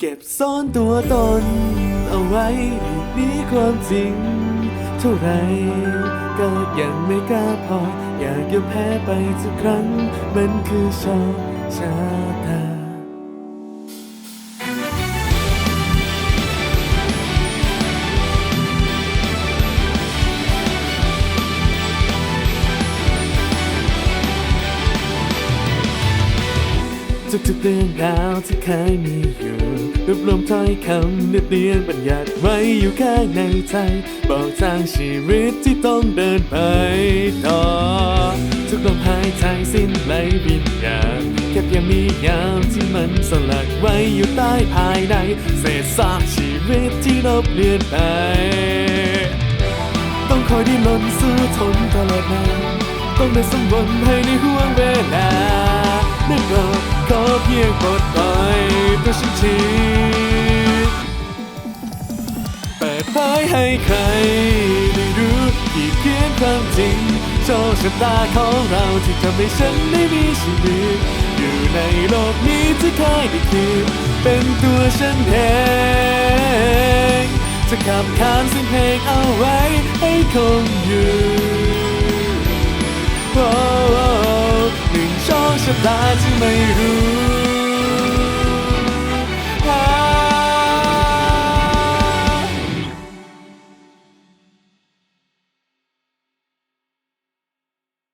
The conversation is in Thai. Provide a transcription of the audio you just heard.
เก็บซ่อนตัวตน เอาไว้นีความจริง เท่าไรก็ยังไม่กล้าพอ อยากยอมแพ้ไปทุกครั้ง มันคือโชคชะตาทุกๆเรื่องราวที่เคยมีอยู่ รวบรวมถ้อยคำเรียบเรียงบัญญัติไว้อยู่ข้างในใจบอกทางชีวิตที่ต้องเดินไปต่อ ทุกลมหายใจสิ้นไหลวิญญาณแค่เพียงนิยามที่มันสลักไว้อยู่ใต้ภายใน เศษซากชีวิตที่ลบเลือนไป ต้องคอยดิ้นรนสู้ทนตลอดมาต้องเดินสมบนภายในห่วงเวลานั่นก็ขอเพียงปลดปล่อย ตัวฉันทีเปิดเผยให้ใครได้รู้ที่เพียงความจริงโชคชะตาของเราที่ทำให้ฉันได้มีชีวิตอยู่ในโลกนี้ที่เคยได้คืนเป็นตัวฉันเองจะขับขานเสียงเพลงเอาไว้ให้คงอยู่หนึ่งโชคชะตาที่ไม่รู้